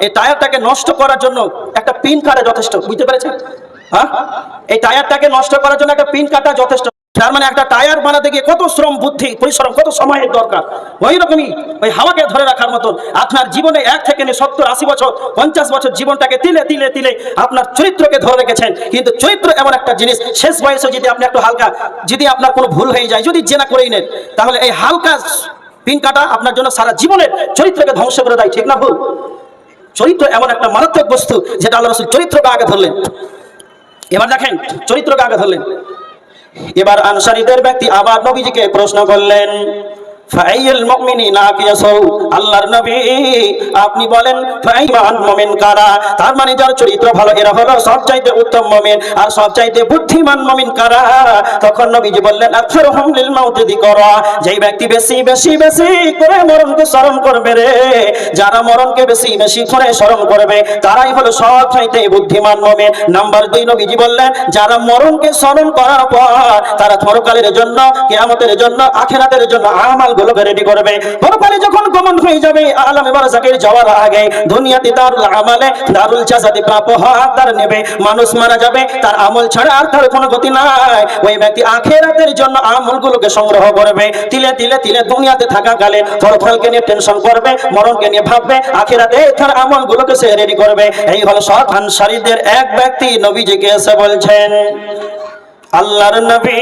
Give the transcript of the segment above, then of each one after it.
এই টায়ারটাকে নষ্ট করার জন্য একটা পিন কাটা যথেষ্ট, বুঝতে পেরেছেন? হ্যাঁ? এই টায়ারটাকে নষ্ট করার জন্য একটা পিন কাটা যথেষ্ট। তার মানে একটা টায়ার বানাতে গিয়ে কত শ্রম, বুদ্ধি, পরিশ্রম, কত সময়ের দরকার। ওই রকমই ওই হাওয়াকে ধরে রাখার মতন আপনার জীবনে এক থেকে নিয়ে সত্তর, আশি বছর, পঞ্চাশ বছর জীবনটাকে তিলে তিলে তিলে আপনার চরিত্রকে ধরে রেখেছেন। কিন্তু চরিত্র এমন একটা জিনিস, শেষ বয়সে যদি আপনি একটু হালকা, যদি আপনার কোনো ভুল হয়ে যায়, যদি জেনা করেই নেন, তাহলে এই হালকা পিন কাটা আপনার জন্য সারা জীবনের চরিত্রকে ধ্বংস করে দেয়, ঠিক না ভুল? চরিত্র এমন একটা মারাত্মক বস্তু যেটা আল্লাহ রসুল চরিত্রকে আগে ধরলেন। এবার দেখেন, চরিত্রকে আগে ধরলেন। এবার আনসারীদের ব্যক্তি আবার নবীজিকে প্রশ্ন করলেন মানে স্মরণ করবে রে, যারা মরণকে বেশি বেশি করে স্মরণ করবে, তারাই হলো বুদ্ধিমান মুমিন। নাম্বার দুই নবীজি বললেন, যারা মরণকে স্মরণ করার পর, তারা পরকালের জন্য, কিয়ামতের জন্য, আখেরাতের জন্য আমাল গুলোকে রেডি করবে। পরকালে যখন গমন হয়ে যাবে, আলামে বারজাকের যাওয়ার আগে দুনিয়াতে দারুল আমালে, দারুল জাজাতে প্রাপ্য হাকদার নেবে। মানুষ মারা যাবে, তার আমল ছাড়া আর তার কোনো গতি নাই। ওই ব্যক্তি আখেরাতের জন্য আমলগুলোকে সংগ্রহ করবে। তিলে তিলে তিলে দুনিয়াতে থাকা কালে পরকালকে নিয়ে টেনশন করবে, মরণকে নিয়ে ভাববে, আখেরাতে তার আমলগুলোকে সে রেডি করবে। এই হলো সৎ আনসারীদের এক ব্যক্তি নবীজিকে এসে বলছেন, আল্লাহর নবী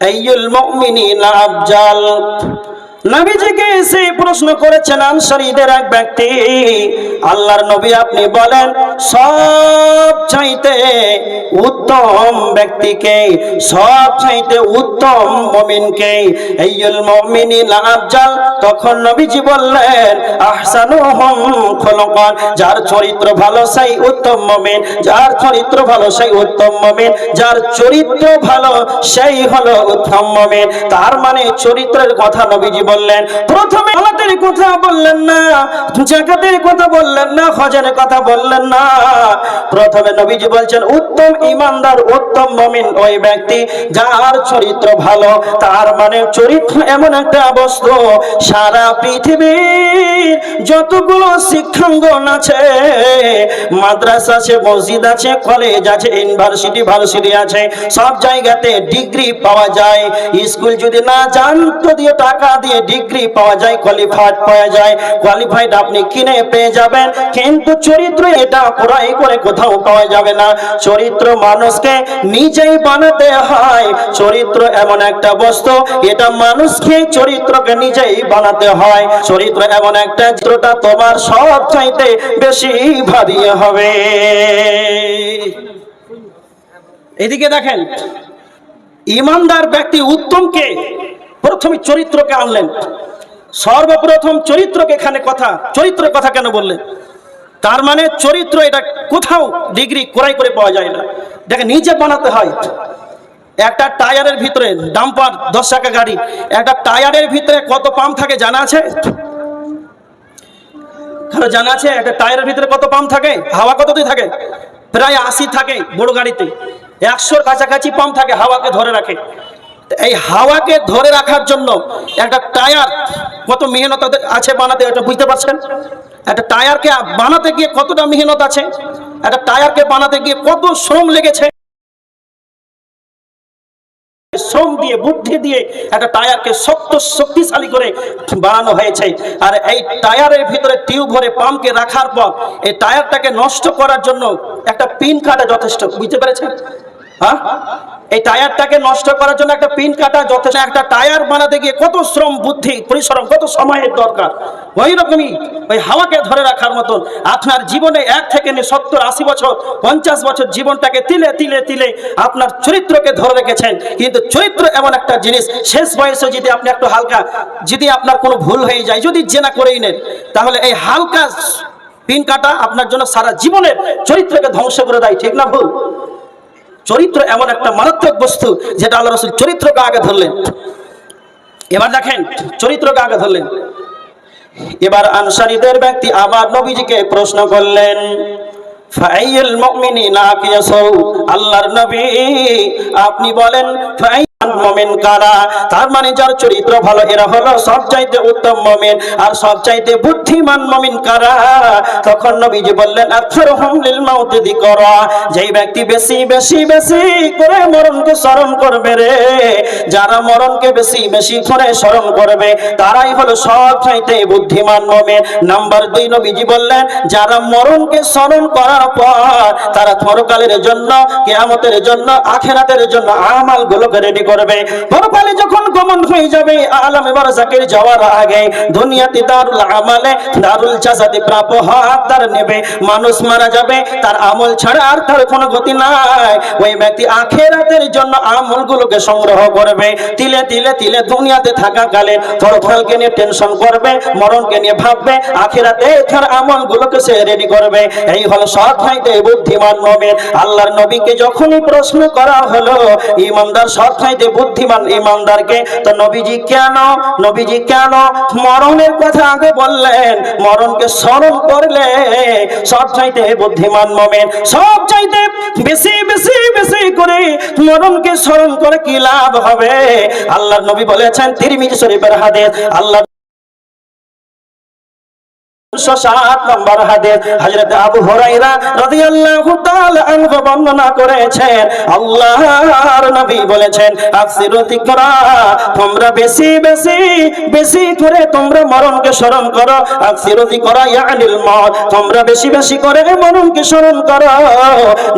আইয়ুল মুমিনিনা আফজাল। নবীজিকে এসে প্রশ্ন করেছেন আনসারীদের এক ব্যক্তি, আল্লাহর নবী আপনি বলেন, সব চাইতে উত্তম ব্যক্তিকে, সব চাইতে উত্তম মমিনকে। আইয়ুল মুমিনিনা আফজাল, তখন নবীজি বললেন, আহসানুহুম খুলুকান, যার চরিত্র ভালো সেই উত্তম মমিন, যার চরিত্র ভালো সেই উত্তম মমিন, যার চরিত্র ভালো সেই হলো উত্তম মমিন। তার মানে চরিত্রের কথা নবীজি বললেন। প্রথমে আলাতের কথা বললেন না, জাকাতের কথা বললেন না, হজের কথা বললেন না। প্রথমে নবীজি বলছেন, উত্তম ইমানদার, উত্তম মমিন ওই ব্যক্তি যার চরিত্র ভালো, তার মানে চরিত্র এমন একটা বস্তু। সারা পৃথিবীর যতগুলো শিক্ষাঙ্গন আছে, মাদ্রাসা আছে, মসজিদ আছে, কলেজ আছে, ইউনিভার্সিটি, ভার্সিটি আছে, সব জায়গাতে ডিগ্রি পাওয়া যায়। স্কুল যদি না যান তো দিয়ে টাকা দিয়ে ডিগ্রি পাওয়া যায়, কোয়ালিফাইড পাওয়া যায়। কোয়ালিফাইড আপনি কিনে পেয়ে যাবেন, কিন্তু চরিত্র এটা পড়াই করে কোথাও পাওয়া যাবে না। চরিত্র মানুষকে নিজেই বানাতে হয়। চরিত্র এমন একটা বস্তু, এটা মানুষকে চরিত্রকে নিজেই বানাতে হয়। চরিত্র এমন একটা চিত্রটা তোমার সব চাইতে বেশি ভারী হবে। এদিকে দেখেন, ইমানদার ব্যক্তি উত্তমকে প্রথমে চরিত্রকে আনলেন। সর্বপ্রথম চরিত্রকে এখানে কথা, চরিত্রের কথা কেন বললেন? তার মানে চরিত্র এটা কোথাও ডিগ্রি কোরাই করে পাওয়া যায় না। দেখে নিজে বানাতে হয়। একটা টায়ারের ভিতরে ডাম্পার দশ টাকা গাড়ি, একটা টায়ারের ভিতরে কত পাম্প থাকে জানা আছে? কারও জানা আছে? একটা টায়ারের ভিতরে কত পাম্প থাকে? হাওয়া কততে থাকে? প্রায় আশি থাকে বড় গাড়িতে। একশোর কাছাকাছি পাম্প থাকে, হাওয়াকে ধরে রাখে। এই হাওয়াকে ধরে রাখার জন্য একটা টায়ার কত মেহনত আছে বানাতে, এটা বুঝতে পারছেন? একটা টায়ারকে বানাতে গিয়ে কতটা মেহনত আছে? একটা টায়ারকে বানাতে গিয়ে কত শ্রম লেগেছে? শ্রম দিয়ে, বুদ্ধি দিয়ে একটা টায়ারকে শক্ত, শক্তিশালী করে বানানো হয়েছে। আর এই টায়ারের ভিতরে টিউব ভরে পাম্পকে রাখার পর এই টায়ারটাকে নষ্ট করার জন্য একটা পিন কাটা যথেষ্ট। বুঝতে পেরেছেন? হ্যাঁ? এই টায়ারটাকে নষ্ট করার জন্য একটা পিন কাটা, যথেষ্ট একটা টায়ার বানাতে গিয়ে কত শ্রম, বুদ্ধি, পরিশ্রম, কত সময়ের দরকার। ওই রকমই ওই হাওয়াকে ধরে রাখার মতন আপনার জীবনে এক থেকে নিয়ে সত্তর, আশি বছর, পঞ্চাশ বছর জীবনটাকে তিলে তিলে তিলে আপনার চরিত্রকে ধরে রেখেছেন। কিন্তু চরিত্র এমন একটা জিনিস, শেষ বয়সে যদি আপনি একটু হালকা, যদি আপনার কোনো ভুল হয়ে যায়, যদি জেনা করেই নেন, তাহলে এই হালকা পিন কাটা আপনার জন্য সারা জীবনের চরিত্রকে ধ্বংস করে দেয়, ঠিক না ভুল? চরিত্র এমন একটা মারাত্মক বস্তু যেটা আল্লাহ রসুল চরিত্রকে আগে ধরলেন। এবার দেখেন, চরিত্রকে আগে ধরলেন। এবার আনসারীদের ব্যক্তি আবার নবীজিকে প্রশ্ন করলেন, ফাইল মুমিনিনা কিয়াসু আল্লাহর নবী আপনি বলেন ফাই মমিন কারা? তার মানে যার চরিত্র ভালো, এরা হলো সব চাইতে উত্তম মমেন। আর সব চাইতে বুদ্ধিমান মমিন কারা? তখন নবীজি বললেন আক্ষর লিল মাউত দিকরা যেই ব্যক্তি বেশি বেশি বেশি করে মরণকে স্মরণ করবে রে। যারা মরণকে বেশি বেশি করে স্মরণ করবে, তারাই হলো সব চাইতে বুদ্ধিমান মমিন। নাম্বার দুই নবীজি বললেন, যারা মরণকে স্মরণ করার পর তারা পরকালের জন্য, কেয়ামতের জন্য, আখেরাতের জন্য আমাল গুলোকে রেডি করবে। পরকালে যখন গমন হয়ে যাবে, আলম এবার জাকির যাওয়ার আগে দুনিয়াতে দারুল আমালে, দারুল জাসাতে প্রাপ্য হক তার নেবে। মানুষ মারা যাবে, তার আমল ছাড়া আর তার কোনো গতি নাই। ওই ব্যক্তি আখেরাতের জন্য আমল গুলোকে সংগ্রহ করবে। তিলে তিলে তিলে দুনিয়াতে থাকা কালে পরকালকে নিয়ে টেনশন করবে, মরণকে নিয়ে ভাববে, আখেরাতে তার আমল গুলোকে সে রেডি করবে। এই হলো সৎ ভাইতে বুদ্ধিমান নবীর। আল্লাহর নবীকে যখনই প্রশ্ন করা হলো, ইমানদার সৎ ভাইতে বুদ্ধিমান ইমানদারকে, তো নবীজি কেন নবীজি কেন মরণের কথা আগে বললেন, মরণকে স্মরণ করলে সব চাইতে বুদ্ধিমান মমেন সব চাইতে বেশি বেশি বেশি করে মরণকে স্মরণ করে কি লাভ হবে? আল্লাহ নবী বলেছেন তিরমিজ শরীফের হাদিস আল্লাহ সাত নম্বর হাদিস। হযরত আবু হুরায়রা রাদিয়াল্লাহু তাআলা আনহু বর্ণনা করেছেন, আল্লাহর নবী বলেছেন আকসিরু যিকরা, তোমরা বেশি বেশি বেশি করে তোমরা মরণকে স্মরণ করো। ইয়ানিল তোমরা বেশি বেশি করে মরণকে স্মরণ করো।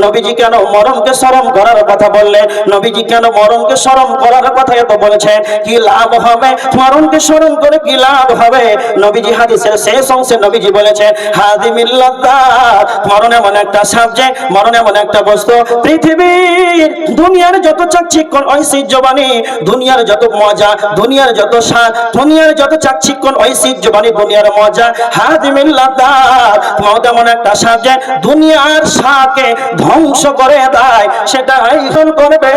নবীজি কেন মরণকে স্মরণ করার কথা বললেন? নবীজি কেন মরণকে স্মরণ করার কথা এত বলেছেন? কি লাভ হবে? মরণকে স্মরণ করে কি লাভ হবে? নবীজি হাদিসের শেষ অংশে নবীজি বলেছেন হাদিমিল্লাদাত মরণ এমন একটা সাবজেক্ট মরণ এমন একটা বস্তু। পৃথিবীর দুনিয়ার যত চাকচিক্কন ঐশ্বর্যবাণী দুনিয়ার যত মজা, দুনিয়ার যত স্বাদ, দুনিয়ার যত চাকচিক্কন ঐশ্বর্যবাণী দুনিয়ার মজা হাদিমিল্লাদাত মত এমন একটা সাবজেক্ট দুনিয়ার ধ্বংস করে দেয়। সেটা এখন করবে,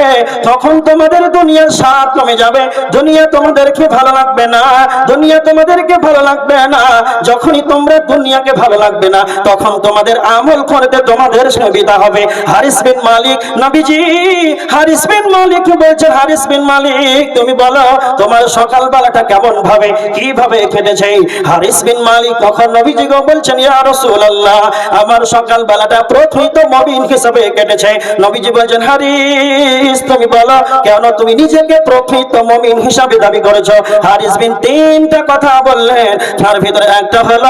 তখন তোমাদের দুনিয়ার স্বাদ কমে যাবে। দুনিয়া তোমাদেরকে ভালো লাগবে না, দুনিয়া তোমাদেরকে ভালো লাগবে না। যখনই তোমরা দুনিয়াকে ভালো লাগবে না। তখন তোমাদের আমল করতে তোমাদের সুবিধা হবে। হারিস বিন মালিক, নবীজি, হারিস বিন মালিক বলছে হারিস বিন মালিক, তুমি বলো, তোমার সকালবেলাটা কেমন ভাবে কীভাবে কেটেছে? হারিস বিন মালিক তখন নবীজি গো বলছেন, ইয়া রাসূলুল্লাহ, আমার সকালবেলাটা প্রকৃত মুমিন হিসেবে কেটেছে। নবীজি বলছেন, হারিস, তুমি বলো, কেন তুমি নিজেকে প্রকৃত মুমিন হিসাবে দাবি করেছ? হারিস বিন তিনটা কথা বললেন। তার ভিতরে একটা হলো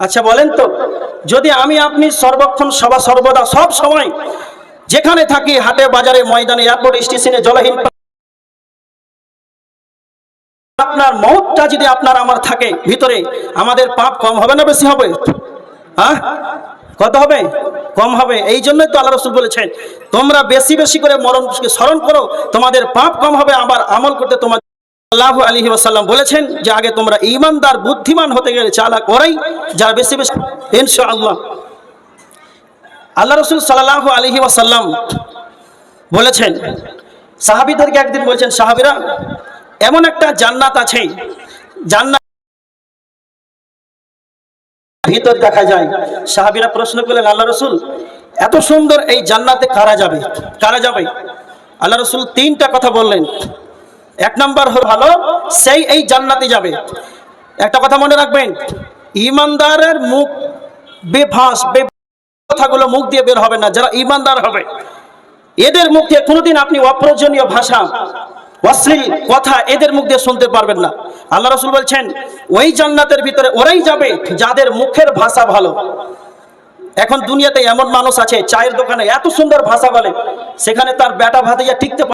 আচ্ছা বলেন তো, যদি আমি, আপনি সর্বক্ষণ সবা সর্বদা সব সময় যেখানে থাকি, হাটে, বাজারে, ময়দানে, এয়ারপোর্ট, স্টেশনে, জলহীন আপনার মৌতটা যদি আপনার আমার থাকে, ভিতরে আমাদের পাপ কম হবে না বেশি হবে? হ্যাঁ কত হবে? কম হবে। এই জন্যই তো আল্লাহ রসুল বলেছেন, তোমরা বেশি বেশি করে মরণকে স্মরণ করো, তোমাদের পাপ কম হবে, আবার আমল করতে তোমার আল্লাহ আলী ওয়াসাল্লাম বলেছেন যে আগে তোমরা ইমানদার বুদ্ধিমান হতে গেলে চালা করাই যারা বেশি বেশি ইনশা আল্লাহ আল্লাহ রসুল সাল্লাহ ওয়াসাল্লাম বলেছেন, সাহাবিদেরকে একদিন বলছেন, সাহাবিরা, এমন একটা জান্নাত আছে, জান্নাত ভিতর দেখা যায়। সাহাবিরা প্রশ্ন করলেন, আল্লাহ রসুল, এত সুন্দর এই জান্নাতে কারা যাবে? কারা যাবে? আল্লাহ রসুল তিনটা কথা বললেন। এক নাম্বার ভালো, সেই এই জান্নাতে যাবে। একটা কথা মনে রাখবেন, ইমানদারের মুখ বেফাস, বে কথাগুলো মুখ দিয়ে বের হবে না, যারা ইমানদার হবে। এদের মুখ দিয়ে কোনোদিন আপনি অপ্রয়োজনীয় ভাষা, অশ্লীল কথা এদের মুখ দিয়ে শুনতে পারবেন না। আল্লাহ রসুল বলছেন, ওই জান্নাতের ভিতরে ওরাই যাবে যাদের মুখের ভাষা ভালো। এখন দুনিয়াতে এমন মানুষ আছে, চায়ের দোকানে এত সুন্দর ভাষা বলে, সেখানে তার বেটা ভাতিজা টিকতে